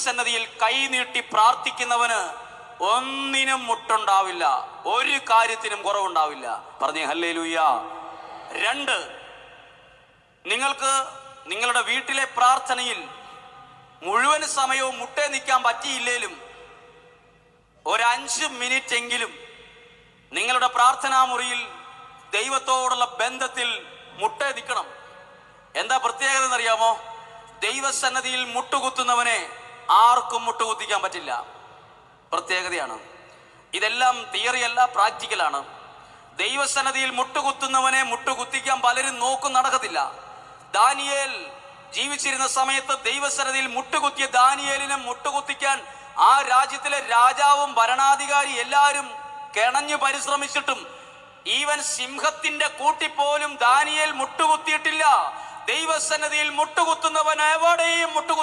ദൈവസന്നതിയിൽ കൈ നീട്ടി പ്രാർത്ഥിക്കുന്നവന് ഒന്നിനും മുട്ടുണ്ടാവില്ല ഒരു കാര്യത്തിനും കുറവുണ്ടാവില്ല. പറഞ്ഞേ ഹല്ലേ രണ്ട് നിങ്ങൾക്ക് നിങ്ങളുടെ വീട്ടിലെ പ്രാർത്ഥനയിൽ മുഴുവൻ സമയവും മുട്ടേ നിൽക്കാൻ പറ്റിയില്ലേലും ഒരഞ്ച് മിനിറ്റ് എങ്കിലും നിങ്ങളുടെ പ്രാർത്ഥനാ മുറിയിൽ ദൈവത്തോടുള്ള ബന്ധത്തിൽ മുട്ടേ നിൽക്കണം. എന്താ പ്രത്യേകത എന്നറിയാമോ ദൈവസന്നതിയിൽ മുട്ടുകുത്തുന്നവനെ ആർക്കും മുട്ടുകുത്തിക്കാൻ പറ്റില്ല. പ്രത്യേകതയാണ്. ഇതെല്ലാം തിയറിയല്ല പ്രാക്ടിക്കലാണ്. ദൈവസന്നതിയിൽ മുട്ടുകുത്തുന്നവനെ മുട്ടുകുത്തിക്കാൻ പലരും നോക്കും നടക്കത്തില്ല. ദാനിയേൽ ജീവിച്ചിരുന്ന സമയത്ത് ദൈവസന്നതിയിൽ മുട്ടുകുത്തിയ ദാനിയേലിനെ മുട്ടുകുത്തിക്കാൻ ആ രാജ്യത്തിലെ രാജാവും ഭരണാധികാരി എല്ലാവരും കിണഞ്ഞു പരിശ്രമിച്ചിട്ടും ഈവൻ സിംഹത്തിന്റെ കൂട്ടിപ്പോലും ദാനിയേൽ മുട്ടുകുത്തിയിട്ടില്ല. ദൈവസന്നതിയിൽ മുട്ടുകുത്തുന്നവൻ എവിടെയും മുട്ടുകുത്തേണ്ടി വരില്ല